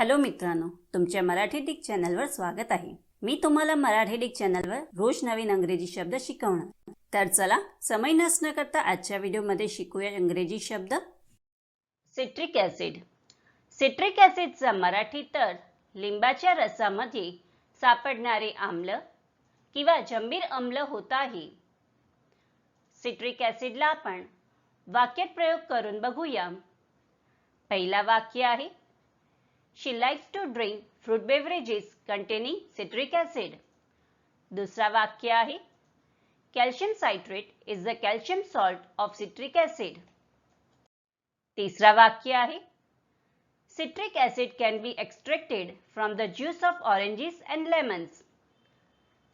Hello मित्रांनो तुमच्या Marathi Dick चॅनलवर स्वागत आहे. मी तुम्हाला मराठी डिक चॅनलवर रोज नवीन अंग्रेजी शब्द शिकवणार. तर चला समय नसणं करता आजच्या व्हिडिओमध्ये शिकूया इंग्रजी शब्द. सिट्रिक ॲसिड सिट्रिक ॲसिडचा मराठी तर लिंबाच्या रसामध्ये सापडणारे आम्ल किंवा जंबीर अम्ल होत आहे. सिट्रिक ॲसिडला आपण वाक्यात प्रयोग करून बघूया. पहिला वाक्य आहे She likes to drink fruit beverages containing citric acid दुसरा वाक्य आहे calcium citrate is the calcium salt of citric acid तिसरा वाक्य आहे citric acid can be extracted from the juice of oranges and lemons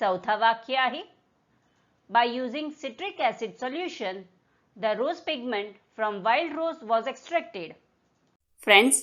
चौथा वाक्य आहे By using citric acid solution, the rose pigment from wild rose was extracted. Friends